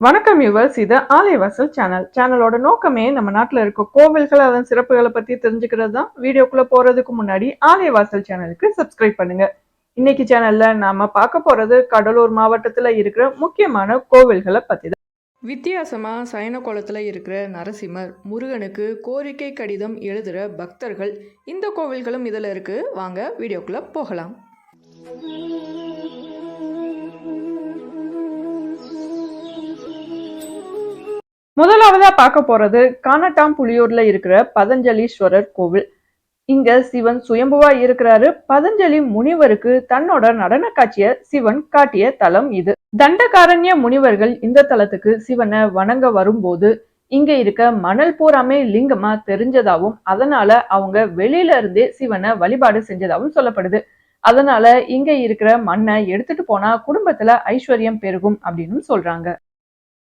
வணக்கம் யுவர்ஸ் இது ஆலயவாசல் சேனல் சேனலோட நோக்கமே நம்ம நாட்டில் இருக்க கோவில்கள் அதன் சிறப்புகளை பற்றி தெரிஞ்சுக்கிறது தான். வீடியோக்குள்ள போறதுக்கு முன்னாடி ஆலயவாசல் சேனலுக்கு சப்ஸ்கிரைப் பண்ணுங்க. இன்னைக்கு சேனல்ல நாம பார்க்க போறது கடலூர் மாவட்டத்துல இருக்கிற முக்கியமான கோவில்களை பத்தி தான். வித்தியாசமா சயன கோலத்துல இருக்கிற நரசிம்மர் முருகனுக்கு கோரிக்கை கடிதம் எழுதுற பக்தர்கள் இந்த கோவில்களும் இதுல இருக்கு. வாங்க வீடியோக்குள்ள போகலாம். முதலாவதா பார்க்க போறது கானட்டாம் புலியூர்ல இருக்கிற பதஞ்சலீஸ்வரர் கோவில். இங்க சிவன் சுயம்புவா இருக்கிறாரு. பதஞ்சலி முனிவருக்கு தன்னோட நடன காட்சிய சிவன் காட்டிய தலம் இது. தண்டகாரண்ய முனிவர்கள் இந்த தலத்துக்கு சிவனை வணங்க வரும்போது இங்க இருக்க மணல் பூராமே லிங்கமா தெரிஞ்சதாவும் அதனால அவங்க வெளியில இருந்தே சிவனை வழிபாடு செஞ்சதாவும் சொல்லப்படுது. அதனால இங்க இருக்கிற மண்ணை எடுத்துட்டு போனா குடும்பத்துல ஐஸ்வர்யம் பெருகும் அப்படின்னு சொல்றாங்க.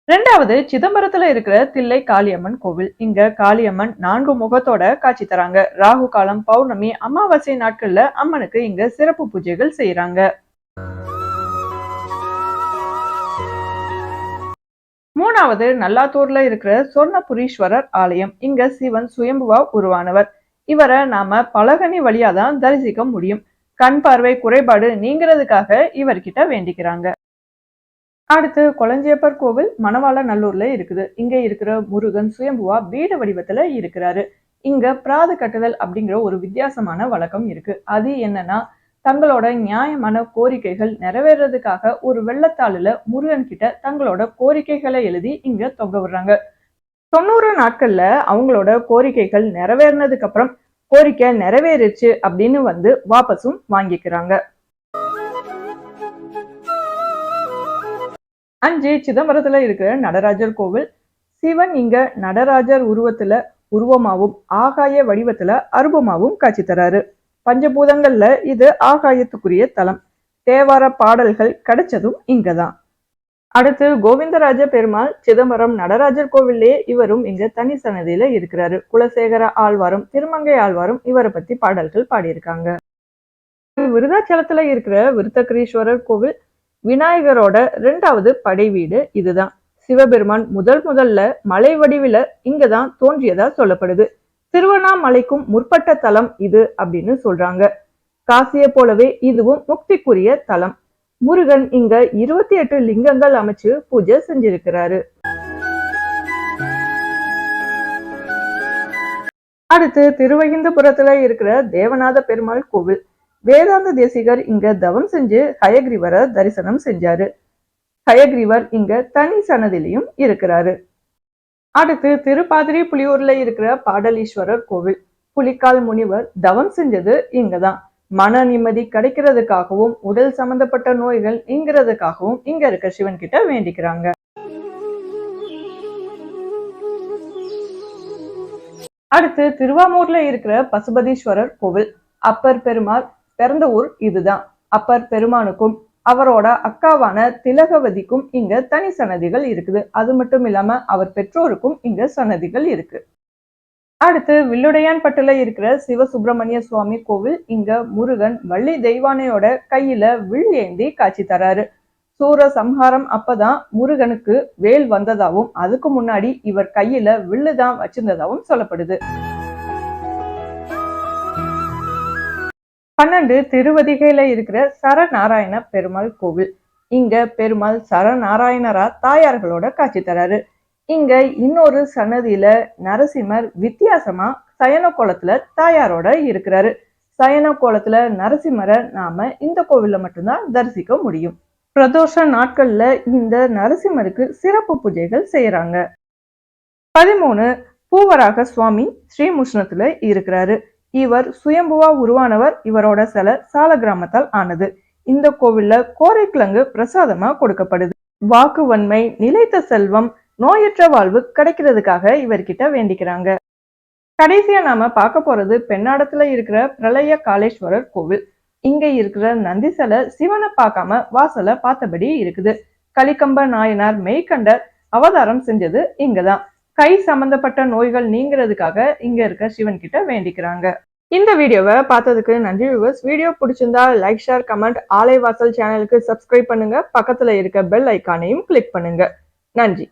ரெண்டாவது சிதம்பரத்துல இருக்கிற தில்லை காளியம்மன் கோவில். இங்க காளியம்மன் நான்கு முகத்தோட காட்சி தராங்க. ராகு காலம் பௌர்ணமி அமாவாசை நாட்கள்ல அம்மனுக்கு இங்க சிறப்பு பூஜைகள் செய்யறாங்க மூணாவது நல்லாத்தூர்ல இருக்கிற சொர்ணபுரீஸ்வரர் ஆலயம். இங்க சிவன் சுயம்புவா உருவானவர். இவரை நாம பலகனி வழியாதான் தரிசிக்க முடியும். கண் பார்வை குறைபாடு நீங்கிறதுக்காக இவர்கிட்ட வேண்டிக்கிறாங்க. அடுத்து கொளஞ்சியப்பர் கோவில் மணவாள நல்லூர்ல இருக்குது. இங்க இருக்கிற முருகன் சுயம்புவா பீட வடிவத்துல இருக்கிறாரு. இங்க பிராது கட்டுதல் அப்படிங்கிற ஒரு வித்தியாசமான வழக்கம் இருக்கு. அது என்னன்னா தங்களோட நியாயமான கோரிக்கைகள் நிறைவேறதுக்காக ஒரு வெள்ளத்தாளுல முருகன் கிட்ட தங்களோட கோரிக்கைகளை எழுதி இங்க தொங்க விடுறாங்க. தொண்ணூறு நாட்கள்ல அவங்களோட கோரிக்கைகள் நிறைவேறினதுக்கு அப்புறம் கோரிக்கை நிறைவேறிச்சு அப்படின்னு வந்து வாபஸும் வாங்கிக்கிறாங்க. அஞ்சு சிதம்பரத்துல இருக்கிற நடராஜர் கோவில் சிவன் இங்க நடராஜர் உருவத்துல உருவமாவும் ஆகாய வடிவத்துல அருபமாவும் காட்சி தராரு. பஞ்சபூதங்கள்ல இது ஆகாயத்துக்குரிய தலம். தேவார பாடல்கள் கிடைச்சதும் இங்கதான். அடுத்து கோவிந்தராஜ பெருமாள் சிதம்பரம் நடராஜர் கோவிலே இவரும் இங்க தனி சன்னதியில இருக்கிறாரு. குலசேகர ஆழ்வாரும் திருமங்கை ஆழ்வாரும் இவரை பத்தி பாடல்கள் பாடியிருக்காங்க. விருதாச்சலத்துல இருக்கிற விருத்தகிரீஸ்வரர் கோவில் விநாயகரோட ரெண்டாவது படை வீடு இதுதான். சிவபெருமான் முதல் முதல்ல மலை வடிவில இங்கதான் தோன்றியதா சொல்லப்படுது. திருவண்ணாமலைக்கும் முற்பட்ட தலம் இது அப்படின்னு சொல்றாங்க. காசியை போலவே இதுவும் முக்திக்குரிய தலம். முருகன் இங்க இருபத்தி எட்டு லிங்கங்கள் அமைச்சு பூஜை செஞ்சிருக்கிறாரு. அடுத்து திருவகிந்தபுரத்துல இருக்கிற தேவநாத பெருமாள் கோவில். வேதாந்த தேசிகர் இங்க தவம் செஞ்சு ஹயக்ரீவரை தரிசனம் செஞ்சாரு. ஹயக்ரீவர் இங்க தனி சன்னதிலையும் இருக்கிறாரு. அடுத்து திருப்பாதிரி புலியூர்ல இருக்கிற பாடலீஸ்வரர் கோவில். புலிக்கால் முனிவர் தவம் செஞ்சது இங்கதான். மன நிம்மதி கிடைக்கிறதுக்காகவும் உடல் சம்பந்தப்பட்ட நோய்கள் இங்கிறதுக்காகவும் இங்க இருக்க சிவன் கிட்ட வேண்டிக்கிறாங்க. அடுத்து திருவாமூர்ல இருக்கிற பசுபதீஸ்வரர் கோவில். அப்பர் பெருமாள் பிறந்த ஊர் இதுதான். அப்பர் பெருமானுக்கும் அவரோட அக்காவான திலகவதிக்கும் இங்க தனி சன்னதிகள் இருக்குது. அது மட்டும் இல்லாம அவர் பெற்றோருக்கும் இங்க சன்னதிகள் இருக்கு. அடுத்து வில்லுடையான்பட்டுல இருக்கிற சிவசுப்பிரமணிய சுவாமி கோவில் இங்க முருகன் வள்ளி தெய்வானையோட கையில வில் ஏந்தி காட்சி தராரு. சூர சம்ஹாரம் அப்பதான் முருகனுக்கு வேல் வந்ததாவும் அதுக்கு முன்னாடி இவர் கையில வில்லு தான் வச்சிருந்ததாகவும் சொல்லப்படுது. பன்னெண்டு திருவதிகையில இருக்கிற சரநாராயண பெருமாள் கோவில். இங்க பெருமாள் சரநாராயணரா தாயார்களோட காட்சி தராரு. இங்க இன்னொரு சன்னதியில நரசிம்மர் வித்தியாசமா சயன கோலத்துல தாயாரோட இருக்கிறாரு. சயன கோலத்துல நரசிம்மரை நாம இந்த கோவில்ல மட்டும்தான் தரிசிக்க முடியும். பிரதோஷ நாட்கள்ல இந்த நரசிம்மருக்கு சிறப்பு பூஜைகள் செய்யறாங்க பதிமூணு பூவராக சுவாமி ஸ்ரீமுஷ்ணத்துல இருக்கிறாரு. இவர் சுயம்புவா உருவானவர் இவரோட சில சால கிராமத்தால் ஆனது. இந்த கோவில்ல கோரைக்கிழங்கு பிரசாதமா கொடுக்கப்படுது. வாக்கு வன்மை நிலைத்த செல்வம் நோயற்ற வாழ்வு கிடைக்கிறதுக்காக இவர்கிட்ட வேண்டிக்கிறாங்க. கடைசியா நாம பார்க்க போறது பெண்ணாடத்துல இருக்கிற பிரளய காளேஸ்வரர் கோவில். இங்க இருக்கிற நந்தி சிலை சிவனை பார்க்காம வாசலை பார்த்தபடி இருக்குது. கலிக்கம்ப நாயனார் மெய்கண்டர் அவதாரம் செஞ்சது இங்கதான். கை சம்பந்தப்பட்ட நோய்கள் நீங்கிறதுக்காக இங்க இருக்க சிவன் கிட்ட வேண்டிக்கிறாங்க. இந்த வீடியோவை பார்த்ததுக்கு நன்றி வியூவர்ஸ் வீடியோ பிடிச்சிருந்தா லைக் ஷேர் கமெண்ட் ஆலைவாசல் சேனலுக்கு சப்ஸ்கிரைப் பண்ணுங்க. பக்கத்துல இருக்க பெல் ஐக்கானையும் கிளிக் பண்ணுங்க. நன்றி.